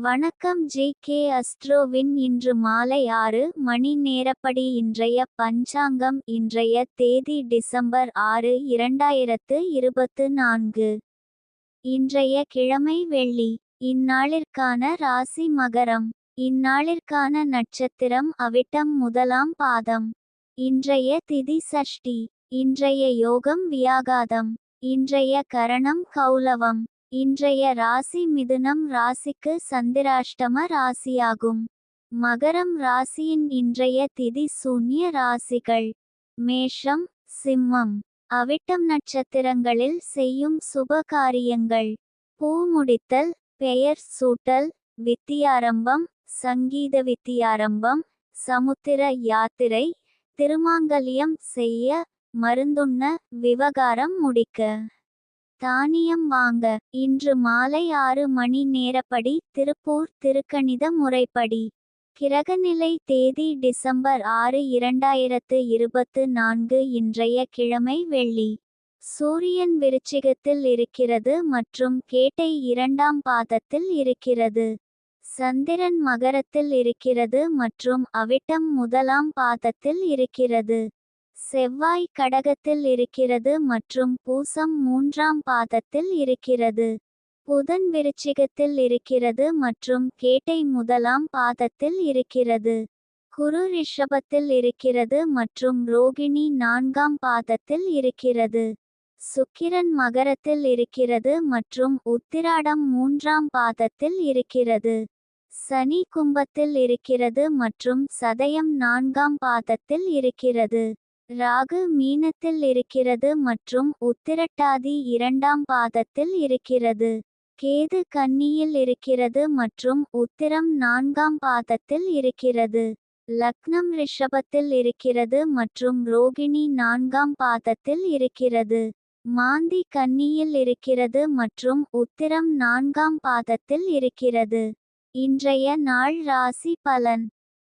வணக்கம் J K அஸ்ட்ரோவின் இன்று மாலை ஆறு மணி நேரப்படி இன்றைய பஞ்சாங்கம் இன்றைய தேதி டிசம்பர் ஆறு இரண்டாயிரத்து இருபத்து நான்கு. இன்றைய கிழமை வெள்ளி. இந்நாளிற்கான ராசி மகரம். இந்நாளிற்கான நட்சத்திரம் அவிட்டம் முதலாம் பாதம். இன்றைய திதி சஷ்டி. இன்றைய யோகம் வியாகாதம். இன்றைய கரணம் கௌலவம். இன்றைய ராசி மிதுனம் ராசிக்கு சந்திராஷ்டம ராசியாகும். மகரம் ராசியின் இன்றைய திதி சூன்ய ராசிகள். மேஷம் சிம்மம். அவிட்டம் நட்சத்திரங்களில் செய்யும் சுப காரியங்கள் பூ முடித்தல் பெயர் சூட்டல் வித்தியாரம்பம் சங்கீத வித்தியாரம்பம் சமுத்திர யாத்திரை திருமாங்கல்யம் செய்ய மருந்துண்ண விவகாரம் முடிக்க. தானியம் வாங்க. இன்று மாலை ஆறு மணி நேரப்படி திருப்பூர் திருக்கணித முறைப்படி. கிரகநிலை தேதி டிசம்பர் ஆறு இரண்டாயிரத்து இருபத்து நான்கு இன்றைய கிழமை வெள்ளி. சூரியன் விருச்சிகத்தில் இருக்கிறது மற்றும் கேட்டை இரண்டாம் பாதத்தில் இருக்கிறது. சந்திரன் மகரத்தில் இருக்கிறது மற்றும் அவிட்டம் முதலாம் பாதத்தில் இருக்கிறது. செவ்வாய் கடகத்தில் இருக்கிறது மற்றும் பூசம் மூன்றாம் பாதத்தில் இருக்கிறது. புதன் விருச்சிகத்தில் இருக்கிறது மற்றும் கேட்டை முதலாம் பாதத்தில் இருக்கிறது. குரு ரிஷபத்தில் இருக்கிறது மற்றும் ரோகிணி நான்காம் பாதத்தில் இருக்கிறது. சுக்கிரன் மகரத்தில் இருக்கிறது மற்றும் உத்திராடம் மூன்றாம் பாதத்தில் இருக்கிறது. சனி கும்பத்தில் இருக்கிறது மற்றும் சதயம் நான்காம் பாதத்தில் இருக்கிறது. ராகு மீனத்தில் இருக்கிறது மற்றும் உத்திரட்டாதி இரண்டாம் பாதத்தில் இருக்கிறது. கேது கன்னியில் இருக்கிறது மற்றும் உத்திரம் நான்காம் பாதத்தில் இருக்கிறது. லக்னம் ரிஷபத்தில் இருக்கிறது மற்றும் ரோகிணி நான்காம் பாதத்தில் இருக்கிறது. மாந்தி கன்னியில் இருக்கிறது மற்றும் உத்திரம் நான்காம் பாதத்தில் இருக்கிறது. இன்றைய நாள் ராசி பலன்.